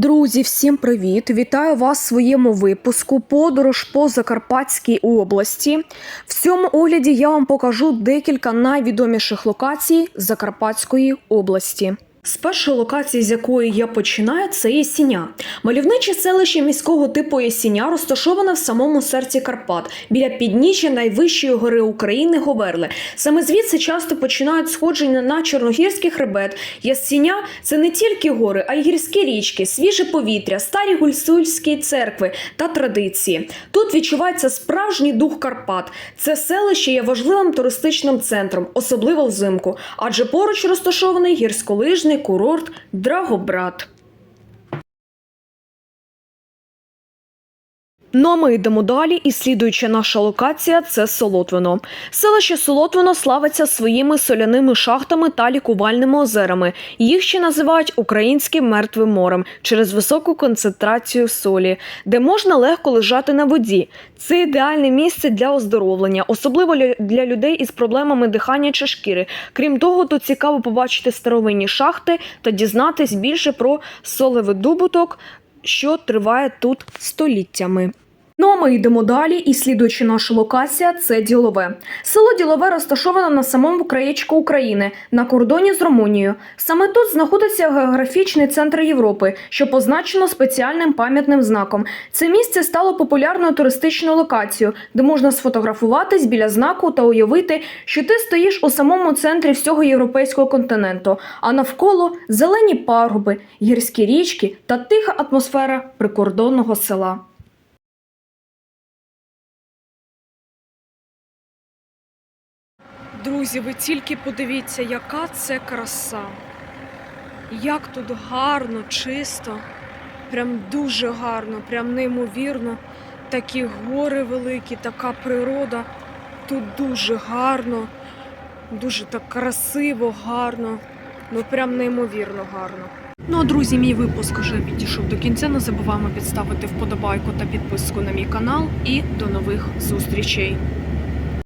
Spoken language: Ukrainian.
Друзі, всім привіт! Вітаю вас в своєму випуску Подорож по Закарпатській області. В цьому огляді я вам покажу декілька найвідоміших локацій Закарпатської області. З першої локації, з якої я починаю, це Єсіня. Мальовниче селище міського типу Єсіня розташоване в самому серці Карпат, біля підніжжя найвищої гори України Говерли. Саме звідси часто починають сходження на Чорногірський хребет. Ясіня це не тільки гори, а й гірські річки, свіже повітря, старі гульсульські церкви та традиції. Тут відчувається справжній дух Карпат. Це селище є важливим туристичним центром, особливо взимку, адже поруч розташований гірськолижний курорт Драгобрат. Ну а ми йдемо далі, і слідуюча наша локація це Солотвино. Селище Солотвино славиться своїми соляними шахтами та лікувальними озерами. Їх ще називають українським мертвим морем через високу концентрацію солі, де можна легко лежати на воді. Це ідеальне місце для оздоровлення, особливо для людей із проблемами дихання чи шкіри. Крім того, тут цікаво побачити старовинні шахти та дізнатись більше про солевидобуток, що триває тут століттями. Ну а ми йдемо далі, і слідуюча наша локація це Ділове. Село Ділове розташоване на самому краєчку України на кордоні з Румунією. Саме тут знаходиться географічний центр Європи, що позначено спеціальним пам'ятним знаком. Це місце стало популярною туристичною локацією, де можна сфотографуватись біля знаку та уявити, що ти стоїш у самому центрі всього європейського континенту, а навколо зелені пагорби, гірські річки та тиха атмосфера прикордонного села. Друзі, ви тільки подивіться, яка це краса. Як тут гарно, чисто, прям дуже гарно, прям неймовірно. Такі гори великі, така природа. Тут дуже гарно, дуже так красиво, гарно. Ну прям неймовірно гарно. Ну а друзі, мій випуск вже підійшов до кінця. Не забуваємо підставити вподобайку та підписку на мій канал. І до нових зустрічей.